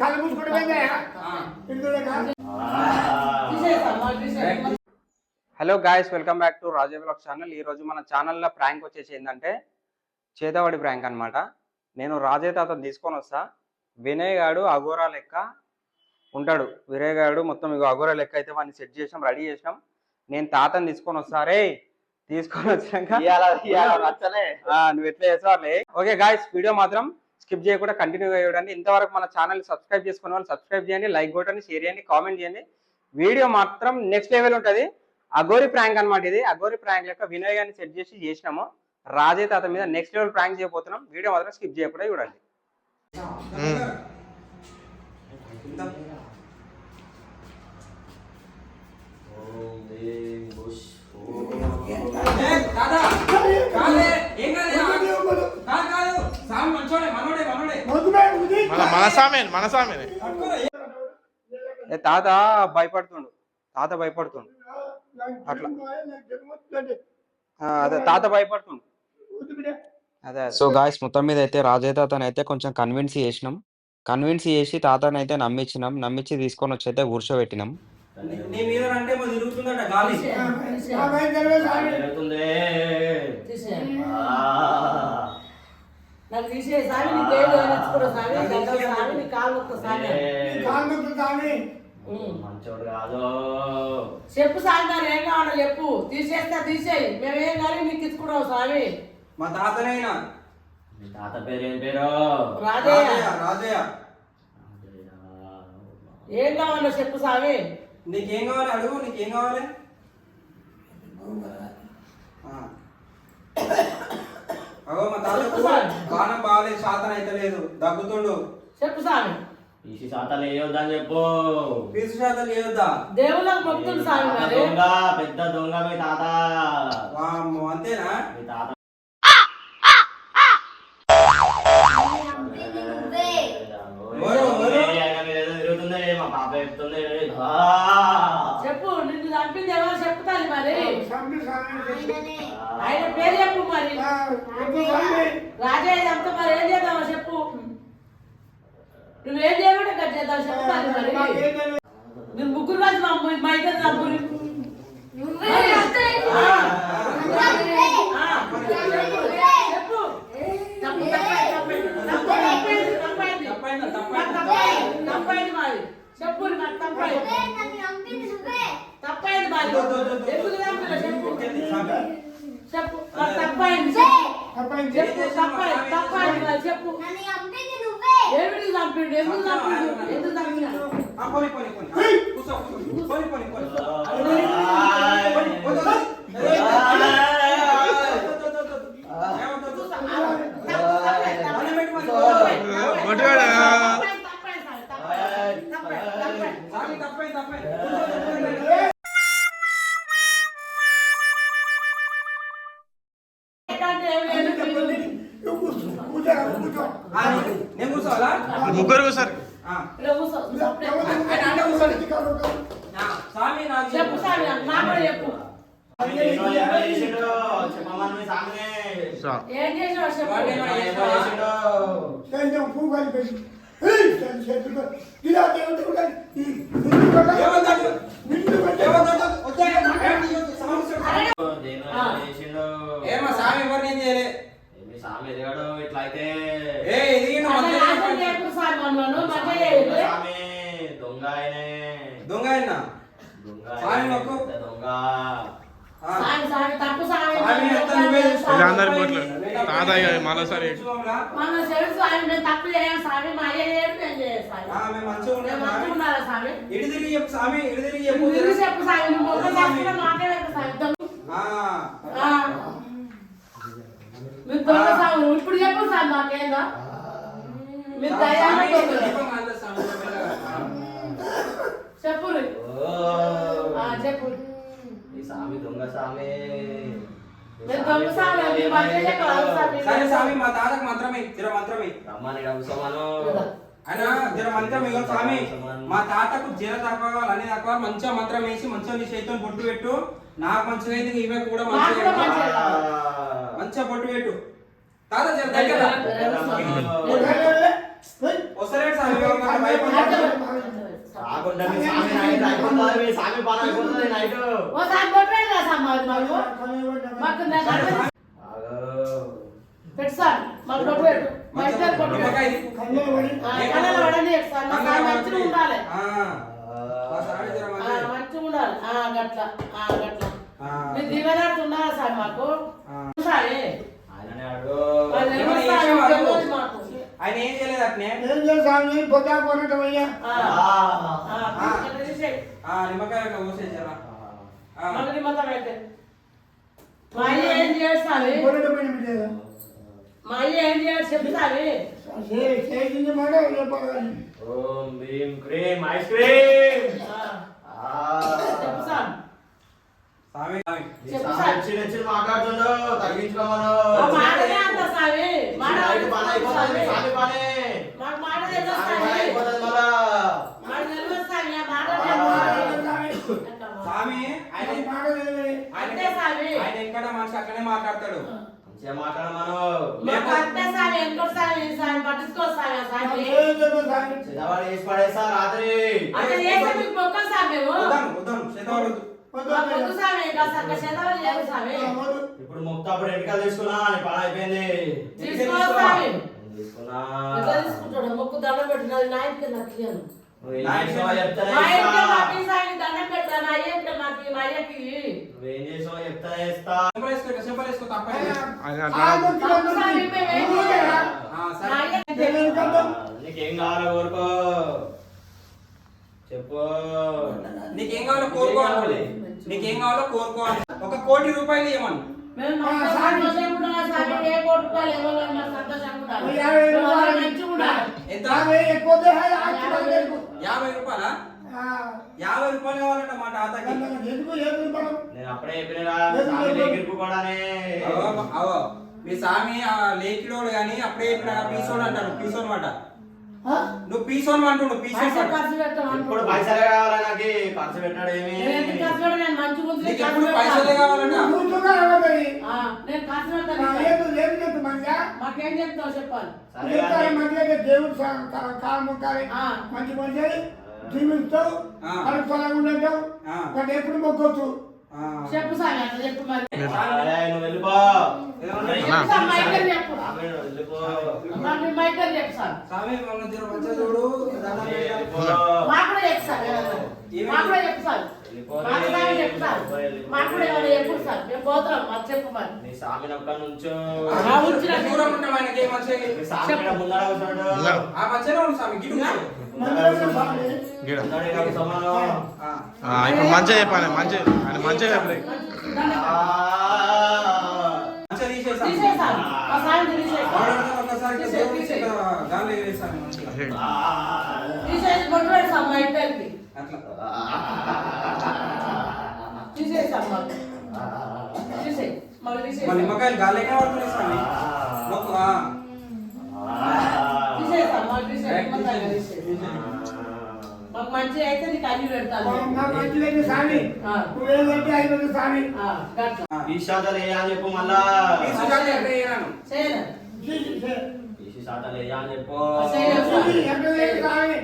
కళ్ళు మూసుకుంటే. Hello guys welcome back to Raja blog channel ఈ రోజు మన ఛానల్లో ప్రాంక్ వచ్చేసి ఏంటంటే చేతబడి ప్రాంక్ అన్నమాట. నేను రాజయ్య తాతను తీసుకొని వస్తా. వినయ్ గాడు అఘోరా లెక్క ఉంటాడు. వినయ్ గాడు మొత్తం ఇగో అఘోరా లెక్క అయితే వాడిని సెట్ చేసినాం రెడీ చేసినాం. నేను తాతని తీసుకొని వస్తా. రే తీసుకొని వచ్చినాక ఆ, నువ్వు ఎట్లా చేస్తావులే? ఓకే గాయస్ వీడియో మాత్రం స్కిప్ చేయకుండా కంటిన్యూ చూడండి ఇంతవరకు మన ఛానల్ సబ్స్క్రైబ్ చేసుకున్న వాళ్ళు సబ్స్క్రైబ్ చేయండి లైక్ కొట్టండి షేర్ చేయండి కామెంట్ చేయండి. వీడియో మాత్రం నెక్స్ట్ లెవెల్ ఉంటుంది. అగోరి ప్రాంక్ అనమాట ఇది. అగోరి ప్రాంక్ యొక్క వినయ్ సెట్ చేసి చేసినాము. రాజే తాత మీద నెక్స్ట్ లెవెల్ ప్రాంక్ చేయబోతున్నాం. వీడియో మాత్రం స్కిప్ చేయకుండా చూడండి. మనసామే మనసామే ఏ తాత భయపడుతుండు తాత భయపడుతుండు. అట్లా. ఆ, అదే తాత భయపడుతుండు. అదే సో గాయస్ మొత్తం మీద అయితే రాజయ్య తాతని అయితే కొంచెం కన్విన్స్ చేసినాం. కన్విన్స్ చేసి తాతని అయితే నమ్మించినాం నమ్మించి తీసుకొని వచ్చి అయితే కూర్చోబెట్టినాం. నీ మీద అంటే ఏమో తిరుగుతుందట గాలి. నాకు తీసే సామి నీ పేరు నేర్చుకున్న సామి? గంటల సామి నీ కాలు ఒక్క సామి. మంచోడు కాదు. చెప్పు సామి మరి ఏం కావాలో చెప్పు. తీసేస్తా తీసేయి. మేమేం కానీ నీకు ఇచ్చుకున్నాం స్వామి మా తాతనైనా. మీ తాత పేరు ఏం పేరు? రాజయ్య. రాజయ్య ఏం కావాలో చెప్పు స్వామి నీకేం కావాలి అడుగు నీకేం కావాలి? ఆ. అగో మా తాతకు బాణం బాగాలేదు శాతం అయితే లేదు. దగ్గుతుండు. చెప్పు స్వామి తీసి శాతాలు వేయొద్దని చెప్పు. పీసు శాతం లేవద్దా దేవుళ్ళకి మొక్కుతుంది మరి. దొంగ పెద్ద దొంగ మీ తాత. వామ్మో అంతేనా? మీ తాత ఓరు, ఓరు. ఆయన మీద ఏదో తిరుగుతుంది మా పాప చెప్తుంది ఆ. చెప్పు నిన్ను చంపింది ఎవరు చెప్తాను మరి ఆయన పేరు చెప్పు మరి రాజయ్య అంతా మరి ఏం చేద్దామో చెప్పు నువ్వేం చేయమంటే గట్టి చేద్దాం చెప్తాను మరి మీరు ముగ్గురు కలిసి మా అమ్మ- మా ఇద్దరు. ఆ. చెప్పు తప్పు, తప్పైంది, తప్పైంది. తప్పైందా? నాకు తప్పైందా? తప్పైంది, తప్పైంది మరి చెప్పు నాకు తప్పైంది తప్పైంది మరి దో, దో, దో, దో. ఎందుకు చంపినా చెప్పు సామి. చెప్పు నాకు తప్పైంది చెప్పు తప్పైంది తప్పైంది మరి చెప్పు ఏమిటి చంపిండు ఎందుకు చంపిండు ఎందుకు చంపినా ఆ, పోనీ, పోనీ, పోనీ. కూర్చో, కూర్చో. పోనీ, పోనీ, పోనీ. ఆయ్. పోనీ, పోనీ, ఏమో స్వామి ఎవరిని ఏం చేయలే సామి ఎదిగాడు ఇట్లా అయితే ఏ ఎదిగిన సామి. సామి దొంగ ఆయనే దొంగ ఆయన సామి మొక్కు. దొంగ పోట్లు తాతయ్య మరోసారి ఇప్పుడు చెప్పు స్వామి మాకేందా. మీరు. చెప్పు చెప్పు. సామి దొంగ సామి దొంగ సామి సరే స్వామి మా తాతకు మంత్రమే చిర మంత్రమే. రమ్మని జర మంత్రం ఇగో స్వామి. మా తాతకు జర తక్కువ అన్ని తక్కువ మంచిగా మంత్రం వేసి మంచిగా నీ చేతితో బొట్టు పెట్టు. నాకు మంచిగా అయితే ఈమె కూడా మంచిగా మంచిగా బొట్టు పెట్టు. తాత జర దగ్గర. వస్తలేడు స్వామి. రాకుండా మీ స్వామి నైట్ అయిపోతుంది మీ స్వామి పని అయిపోతుంది నైట్ ఓసారి కొట్టండి కదా సార్ మాకు పెట్టు సార్ మాకు కొట్టు పెట్టు మా మంచిగా ఇద్దరు కొట్టు పెట్టు. నిమ్మకాయ ఇది. ఆ, కళ్ళలో పడని సార్ మా సార్ మంచిగా ఉండాలి. మంచిగా. గట్ల. గట్ల. మీరు సార్ మాకు? సారే అడుగు వాళ్ళు ఏమన్నా ఎవరు సార్ చేసేవాళ్ళు? తెలియదు మాకు ఆయన ఏం చేయలేదు అట్నే? ఏం చేస్తాను పొద్దా తీసేయ్. ఆ నిమ్మకాయ పోసేసారా నిమ్మకాయ అయితే. మా అయ్య ఏం లేదా మా అయ్య ఏం చేయాలి చెప్తావి చేసింది మాట ఓం భీం క్రీమ్ ఐస్ క్రీమ్ ఆ, ఆ. చెప్పు సార్ స్వామి స్వామి. మీ చెప్పు స్వామి సార్. వచ్చి వచ్చి మాట్లాడుతుండు తగ్గించుకోమను ఆ మాటనే అంత సావి మాట నైట్ పని అయిపోతుంది మీ స్వామి పని. మాకు మాట స్వామి తెలియదు పని సావి అయిపోతుంది మళ్ళా. మాకు తెలియదు సావి ఆ మాట స్వామి ఆయన మాట తెలియదు అంతే సావి ఆయన ఎక్కడ మనిషి అక్కడే మాట్లాడతాడు. మంచిగా అంతే ఎంతో పట్టించుకో సామి రాత్రి. వద్దాం వద్దాం. మా పొద్దు సావి కాస్త అక్కడ శతవాళ్ళు లేదు సావి ఇప్పుడు ముక్త అప్పుడు ఎన్నికలు తీసుకున్నా నీ పని అయిపోయింది తీసుకో సావి తీసుకున్నా ఎట్లా తీసుకుంటాడు మొక్కు దండం పెట్టినది నా ఇంటికి నాకు ఇయ్యను. నువ్వేం నా చేసావో చెప్తానే మా ఇంటికి ఇస్తా మాకు ఈ సావి దండం పెట్టా నా అయ్యకి మాకు మా అయ్యకి నువ్వేం చేసావో చెప్తానే ఇస్తా చెంపలు వేసుకో సింపల్ వేసుకో తప్పని ఆయన అట్లా తప్పు సావి మేము ఏం చేయలేం. ఆ, నా సరే అయ్యకి తెలియదు కదా నీకేం కావాలో కోరుకో చెప్పు. నీకేం కావాలో కోరుకో అనుకోలే నీకేం కావాలో కోరుకో అని ఒక కోటి రూపాయలు ఇవ్వమని. యాభై రూపాయలు. యాభై రూపాయలా కావాలంట మా తాతకి. ఎందుకు ఏం రూపాయలు నేను అప్పుడే చెప్పినరా స్వామి మీ లేకిలోడు గాని అప్పుడే చెప్పిన పీసోడు అంటారు పీసోన్ మాట నువ్వు పీసోన్ అంటుండు పీసోన్ ఇప్పుడు. పైసలే కావాలా నాకు? ఖర్చు పెట్టాడు ఏమి? పెడతా. పైసలే ఆ, నేను ఖర్చు పెడతాను ఇంకా. లేదు లేదు చెప్పు మంచిగా? మాకేం చెప్తావు చెప్పాలి. దేవుడు కాలం. ఆ. మంచి మంచి జీవిస్తావు ఎప్పుడు మొక్కొచ్చు. చెప్పు. సార్ అట్లా చెప్పు మరి సరే, ఇప్పుడు మంచిగా చెప్పాలి మంచి ఆయన మంచిగా చెప్పలే నిమ్మకాయలు పడుతున్నాయి స్వామి మాకు తీసేసాం రైట్, నిమ్మకాయలు తీసేయ్, తీసేసాం. తీసేయ్. మాకు మంచిగా అయితే నీకు అన్ని పెడతాను. మా మంచిగా స్వామి ఆ. నువ్వేమంటే అయిపోతుంది స్వామి ఆ, గట్ల. ఆ. ఈ శాతాలు వేయా అని చెప్పు మళ్ళా. ఈ సుజాత ఎక్కడ వేయరాను? చేయను ఈ శాతాలు వేయా అని చెప్పు చేయం ఎక్కడ లేదు స్వామి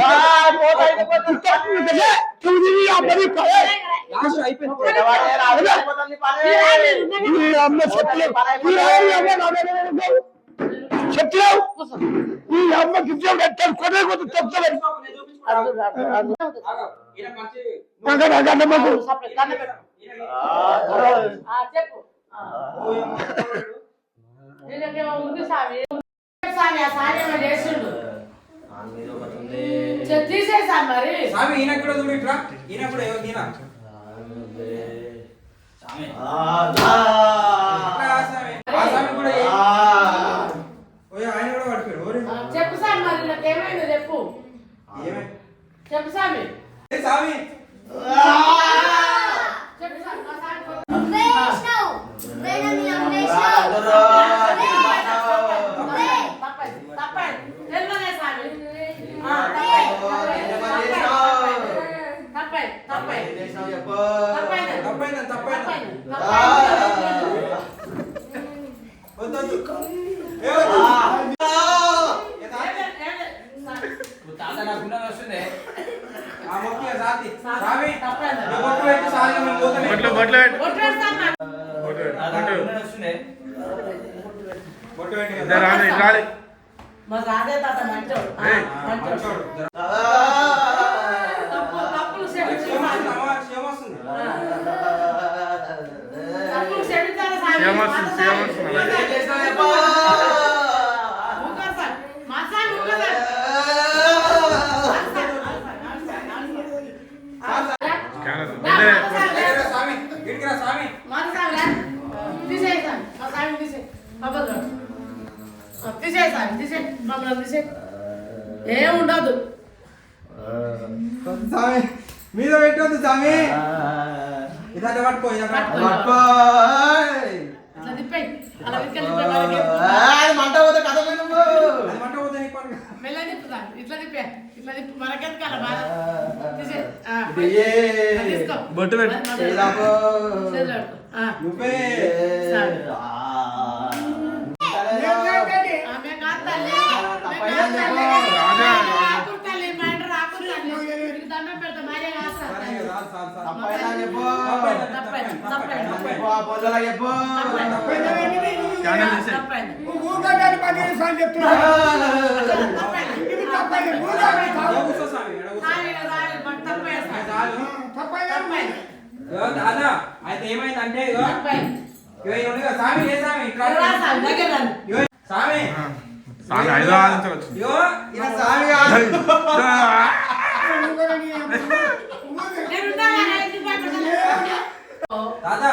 ఆ. తప్పులు బా. చెయ్యం చెయ్యం సామి తప్పు సామి లాస్ట్ అయిపోయింది. పెద్దవాడే రాజు అయిపోతుంది పని. చెప్తున్నావు ఈ అమ్మ గిఫ్ట్ ఎట్టాడు కొనే కొద్ది చెప్తాను ఆగు. ఈయన మంచి ఈయన- ఆ, చెప్పు ఈయన కూడా చూడు ఇట్లా ఈయన? కూడా ఏమో ఈయన చెప్పు సామి మరి వీళ్ళకి ఏమైందో చెప్పు. ఏమే? చెప్పు సామి ఏ స్వామి వద్దు, వద్దు. ఏ వద్దు. ఏ తాత? తాత నాకు ఉన్నది వస్తుంది ఆ మొక్కి ఆ సాతి. ఈ బొట్టు పెట్టు సాలి, మేము పోతాం. బొట్లు బొట్లు పెట్టు. కొట్టేస్తాను నాకు. బొట్లు పెట్టు, తాత బొట్లు పెట్టు. రాని, ఇటు రాని. మా రాజే తాత మంచోడు. మంచోడు. తప్పు తప్పులు క్షేమ క్షమించాలి. వస్తుంది, అమ్మ, క్షేమ వస్తుంది. తప్పులు క్షమించాలి స్వామి. క్షేమ వస్తుంది, మమ్మల్ని తీసేయ్. ఏం ఉండదు స్వామి మీద పెట్టొద్దు స్వామి. ఇదంతా పట్టుకో పట్టుకో. మంట పోతే కథ మంట పోతే. మెల్ల తిప్పుతా ఇట్లా తిప్పే. ఇట్లా తిప్పు. బొట్టు పెట్టు. ఆ. నువ్వే సరే. ఆ. ఆమె కాదు తల్లి. తప్పైంది ఆమె కాదు తల్లి. రాజా, రాజా. రాకురు తల్లి, మా ఇంట రాకురు తల్లి. నీకు దండం పెడతా, మాదే కాదు సార్ సరే, తల్లి. చాలు, చాలు, చాలు. తప్పైందా చెప్పు. తప్పైంది, తప్పైంది, తప్పైంది, తప్పైంది. తప్పైంది. చెప్పు, ఆ పొద్దులా చెప్పు. క్యానస్ తీసేయ్. తప్పైంది. తప్పైంది. ఎడ కూర్చో స్వామి, ఎడ కూర్చో. సారీ, సారీ, మాకు తప్పైంది ఆ, సార్. చాలు. తప్పైంది. ఇగో దాదా అయితే ఏమైందంటే స్వామి స్వామి స్వామి స్వామి ఐదో స్వామి కాదు. దాదా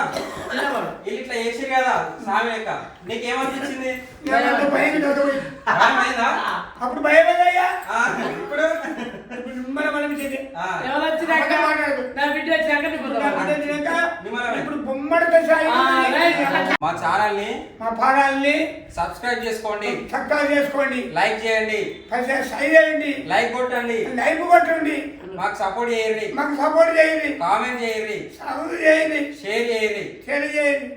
నిలబడు. వీళ్ళు ఇట్లా చేసిరు కదా స్వామి లెక్క. నీకేమనిపించింది? భయమైందా? అప్పుడు భయపడయ్యా ఆ, ఇప్పుడు? మన మనం చేసి ఆ, ఎవరు వచ్చినాక? నా బిడ్డ వచ్చినాక? ఇప్పుడు. మా ఛానల్ని మా పాదాలని సబ్స్క్రైబ్ చేసుకోండి. చక్కగా చేసుకోండి. లైక్ చేయండి. సై చేయండి. లైక్ కొట్టండి. లైఫ్ కొట్టండి. మాకు సపోర్ట్ చేయండి. మాకు సపోర్ట్ చేయండి. కామెంట్ చేయండి. చదువు చేయండి. షేర్ చేయండి. షేర్ చేయండి.